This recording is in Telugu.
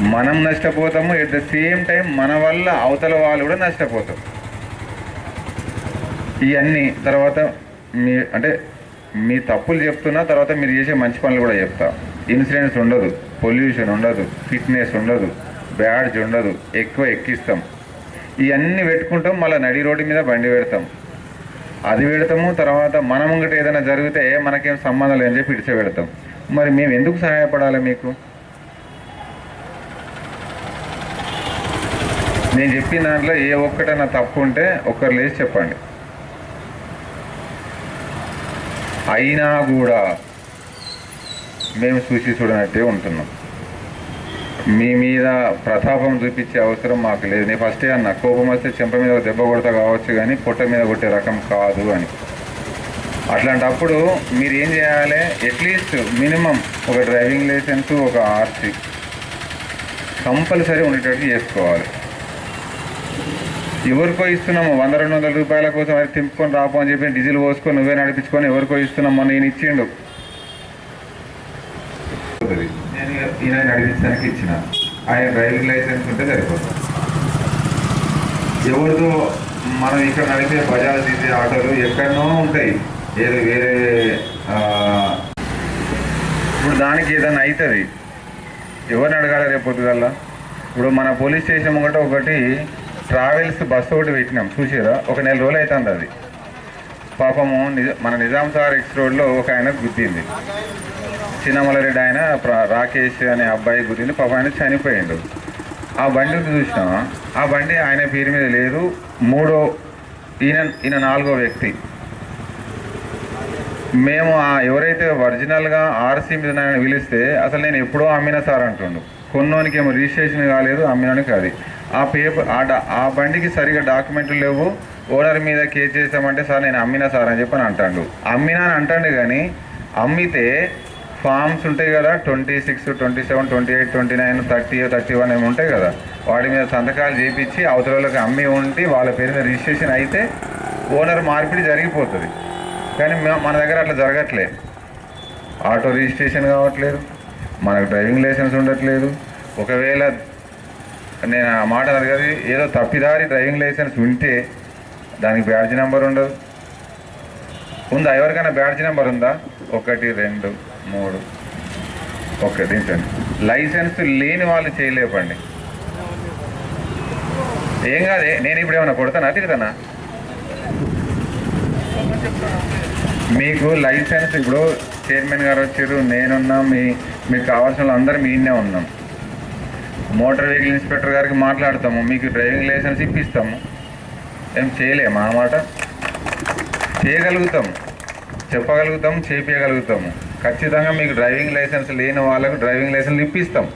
మనం నష్టపోతాము ఎట్ ద సేమ్ టైం మన వల్ల అవతల వాళ్ళు కూడా నష్టపోతాం ఇవన్నీ తర్వాత మీ అంటే మీ తప్పులు చెప్తున్నా తర్వాత మీరు చేసే మంచి పనులు కూడా చెప్తా. ఇన్సూరెన్స్ ఉండదు పొల్యూషన్ ఉండదు ఫిట్నెస్ ఉండదు బ్యాడ్జ్ ఉండదు ఎక్కువ ఎక్కిస్తాం. ఇవన్నీ పెట్టుకుంటాం మళ్ళీ నడి రోడ్డు మీద బండి పెడతాం. అది పెడతాము తర్వాత మనం ముంగట ఏదైనా జరిగితే మనకేం సంబంధం లేదని చెప్పి ఇడిచ పెడతాం. మరి మేము ఎందుకు సహాయపడాలి మీకు? నేను చెప్పిన దాంట్లో ఏ ఒక్కటైనా తప్పు ఉంటే ఒక్కరు లేచి చెప్పండి. అయినా కూడా మేము చూసి చూడనట్టే ఉంటున్నాం. మీ మీద ప్రతాపం చూపించే అవసరం మాకు లేదు. నేను ఫస్టే అన్న కోపం వస్తే చెంప మీద దెబ్బ కొడతా కావచ్చు కానీ పొట్ట మీద కొట్టే రకం కాదు అని. అట్లాంటప్పుడు మీరు ఏం చేయాలి? అట్లీస్ట్ మినిమం ఒక డ్రైవింగ్ లైసెన్స్ ఒక ఆర్సీ కంపల్సరీ ఉండేటట్టు చేసుకోవాలి. ఎవరికో ఇస్తున్నాము వంద రెండు వందల రూపాయల కోసం అది తింపుకొని రాపో అని చెప్పి డీజిల్ పోసుకొని నువ్వే నడిపించుకొని ఎవరికో ఇస్తున్నాము నేను ఇచ్చిండు. నేను ఈయన నడిపించడానికి ఇచ్చిన. ఆయన డ్రైవింగ్ లైసెన్స్ ఉంటే సరిపోతుంది. ఎవరితో మనం ఇక్కడ నడిపే బజాజ్ తీసే ఆటోలు ఎక్కడనో ఉంటాయి. ఏదో వేరే ఇప్పుడు దానికి ఏదైనా అవుతుంది. ఎవరిని అడగాలి రేపు పొద్దుగల్లా ఇప్పుడు మన పోలీస్ స్టేషన్ ఒకటి ఒకటి ట్రావెల్స్ బస్సు ఒకటి పెట్టినాం చూసారా ఒక నెల రోజులు అవుతుంది అది. పాపము మన నిజాం సార్ ఎక్స్ రోడ్లో ఒక ఆయన గుద్దింది చిన్నమలరెడ్డి ఆయన రాకేష్ అనే అబ్బాయి గుద్దింది పాప ఆయన చనిపోయిండు. ఆ బండి ఉంది ఆ బండి ఆయన పేరు మీద లేదు. మూడో ఈయన ఈయన నాలుగో వ్యక్తి. మేము ఆ ఎవరైతే ఒరిజినల్గా ఆర్సీ మీద నన్ను పిలిస్తే అసలు నేను ఎప్పుడో అమ్మిన సార్ అంటుండు. కొన్నోనికి ఏమో రిజిస్ట్రేషన్ కాలేదు అమ్మినోనికి అది. ఆ పేపర్ ఆ ఆ బండికి సరిగా డాక్యుమెంట్లు లేవు. ఓనర్ మీద కేసు చేసామంటే సార్ నేను అమ్మినా సార్ అని చెప్పి అని అంటాడు. అమ్మినా అని అంటాడు కానీ అమ్మితే ఫామ్స్ ఉంటాయి కదా twenty six twenty seven twenty eight twenty nine thirty thirty one ఏమి ఉంటాయి కదా. వాటి మీద సంతకాలు చేపించి అవతలలోకి అమ్మి ఉండి వాళ్ళ పేరు మీద రిజిస్ట్రేషన్ అయితే ఓనర్ మార్పిడి జరిగిపోతుంది. కానీ మన దగ్గర అట్లా జరగట్లే. ఆటో రిజిస్ట్రేషన్ కావట్లేదు. మనకు డ్రైవింగ్ లైసెన్స్ ఉండట్లేదు. ఒకవేళ నేను ఆ మాట అడగదు ఏదో తప్పిదారి డ్రైవింగ్ లైసెన్స్ ఉంటే దానికి బ్యాడ్జ్ నెంబర్ ఉండదు. ఉందా? ఎవరికైనా బ్యాడ్జ్ నెంబర్ ఉందా? ఒకటి రెండు మూడు. ఓకే దించండి. లైసెన్స్ లేని వాళ్ళు చేయలేపండి. ఏం కాదే నేను ఇప్పుడు ఏమైనా కొడతానా? తిడతానా? మీకు లైసెన్స్ ఇప్పుడు చైర్మన్ గారు వచ్చారు నేనున్నా మీ మీకు కావాల్సిన వాళ్ళందరూ అందరం మీనే ఉన్నాం. మోటార్ వెహికల్ ఇన్స్పెక్టర్ గారికి మాట్లాడతాము. మీకు డ్రైవింగ్ లైసెన్స్ ఇప్పిస్తాము. ఏం చేయలేము ఆ మాట? చేయగలుగుతాము. చెప్పగలుగుతాము చేపించగలుగుతాము ఖచ్చితంగా మీకు డ్రైవింగ్ లైసెన్స్ లేని వాళ్ళకు డ్రైవింగ్ లైసెన్స్ ఇప్పిస్తాం